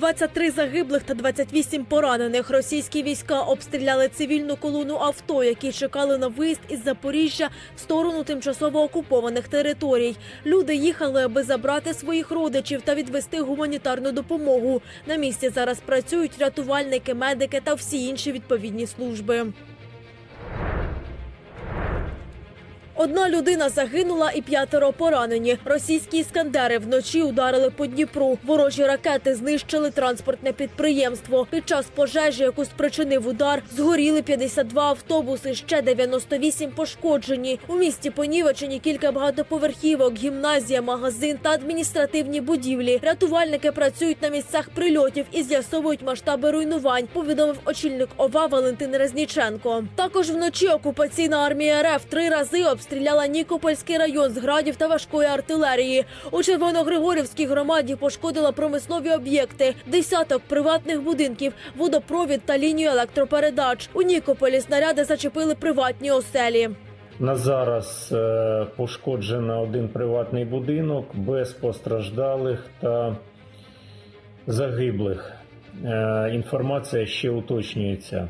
23 загиблих та 28 поранених. Російські війська обстріляли цивільну колону авто, які чекали на виїзд із Запоріжжя в сторону тимчасово окупованих територій. Люди їхали, аби забрати своїх родичів та відвести гуманітарну допомогу. На місці зараз працюють рятувальники, медики та всі інші відповідні служби. Одна людина загинула і п'ятеро поранені. Російські іскандери вночі ударили по Дніпру. Ворожі ракети знищили транспортне підприємство. Під час пожежі, яку спричинив удар, згоріли 52 автобуси, ще 98 пошкоджені. У місті понівечені кілька багатоповерхівок, гімназія, магазин та адміністративні будівлі. Рятувальники працюють на місцях прильотів і з'ясовують масштаби руйнувань. Повідомив очільник ОВА Валентин Резніченко. Також вночі окупаційна армія РФ три рази обстріляла Нікопольський район з градів та важкої артилерії. У Червоногригорівській громаді пошкодила промислові об'єкти, десяток приватних будинків, водопровід та лінію електропередач. У Нікополі снаряди зачепили приватні оселі. На зараз е, пошкоджено один приватний будинок без постраждалих та загиблих. Е, Інформація ще уточнюється.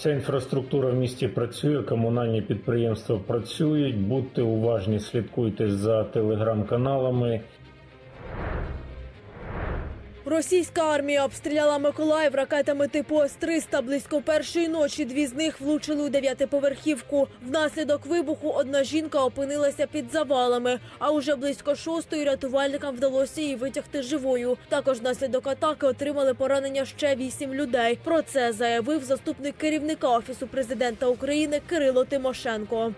Вся інфраструктура в місті працює, комунальні підприємства працюють. Будьте уважні, слідкуйте за телеграм-каналами. Російська армія обстріляла Миколаїв ракетами типу С-300 близько першої ночі. Дві з них влучили у дев'ятиповерхівку. Внаслідок вибуху одна жінка опинилася під завалами. А уже близько шостої рятувальникам вдалося її витягти живою. Також внаслідок атаки отримали поранення ще вісім людей. Про це заявив заступник керівника офісу президента України Кирило Тимошенко.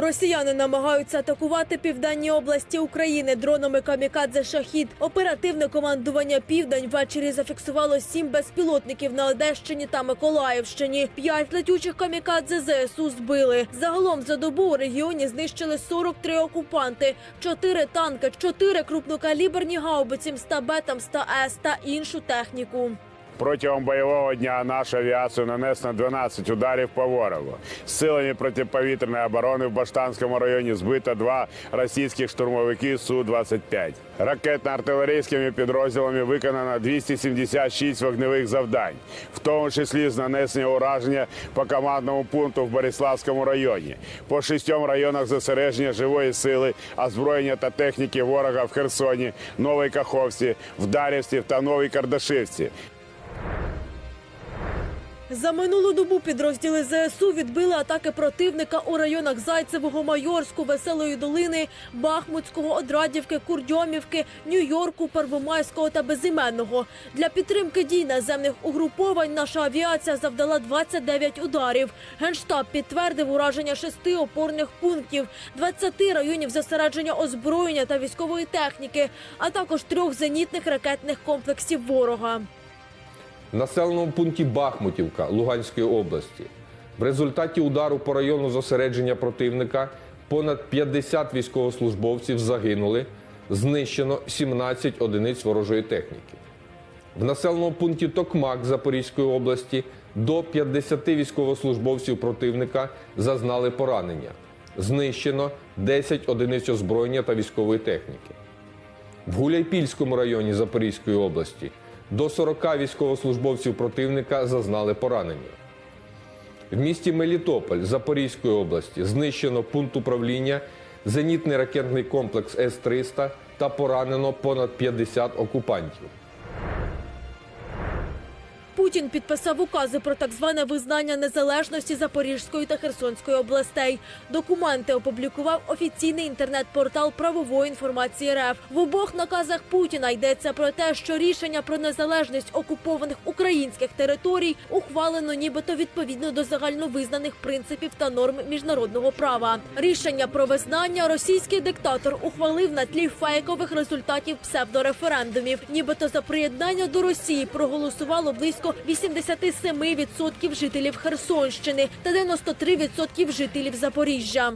Росіяни намагаються атакувати південні області України дронами камікадзе Шахід. Оперативне командування Південь ввечері зафіксувало сім безпілотників на Одещині та Миколаївщині. П'ять летючих камікадзе ЗСУ збили. Загалом за добу у регіоні знищили 43 окупанти, чотири танки, чотири крупнокаліберні гаубиці МСТА-Б та МСТА-С та іншу техніку. Протягом бойового дня наша авіація нанесла 12 ударів по ворогу. З силами протиповітряної оборони в Баштанському районі збито два російських штурмовики Су-25. Ракетно-артилерійськими підрозділами виконано 276 вогневих завдань, в тому числі з нанесення ураження по командному пункту в Бориславському районі, по шістьом районах зосередження живої сили, озброєння та техніки ворога в Херсоні, Новій Каховці, Вдарівці та Новій Кардашивці. За минулу добу підрозділи ЗСУ відбили атаки противника у районах Зайцевого, Майорську, Веселої долини, Бахмутського, Одрадівки, Курдьомівки, Нью-Йорку, Первомайського та Безіменного. Для підтримки дій наземних угруповань наша авіація завдала 29 ударів. Генштаб підтвердив ураження шести опорних пунктів, 20 районів зосередження озброєння та військової техніки, а також трьох зенітних ракетних комплексів ворога. В населеному пункті Бахмутівка Луганської області. В результаті удару по району зосередження противника понад 50 військовослужбовців загинули, знищено 17 одиниць ворожої техніки. В населеному пункті Токмак Запорізької області до 50 військовослужбовців противника зазнали поранення. Знищено 10 одиниць озброєння та військової техніки. В Гуляйпільському районі Запорізької області до 40 військовослужбовців противника зазнали поранення. В місті Мелітополь Запорізької області знищено пункт управління, зенітний ракетний комплекс С-300 та поранено понад 50 окупантів. Путін підписав укази про так зване визнання незалежності Запорізької та Херсонської областей. Документи опублікував офіційний інтернет-портал правової інформації РФ. В обох наказах Путіна йдеться про те, що рішення про незалежність окупованих українських територій ухвалено нібито відповідно до загальновизнаних принципів та норм міжнародного права. Рішення про визнання російський диктатор ухвалив на тлі фейкових результатів псевдореферендумів. Нібито за приєднання до Росії проголосувало близько 87% жителів Херсонщини та 93% жителів Запоріжжя.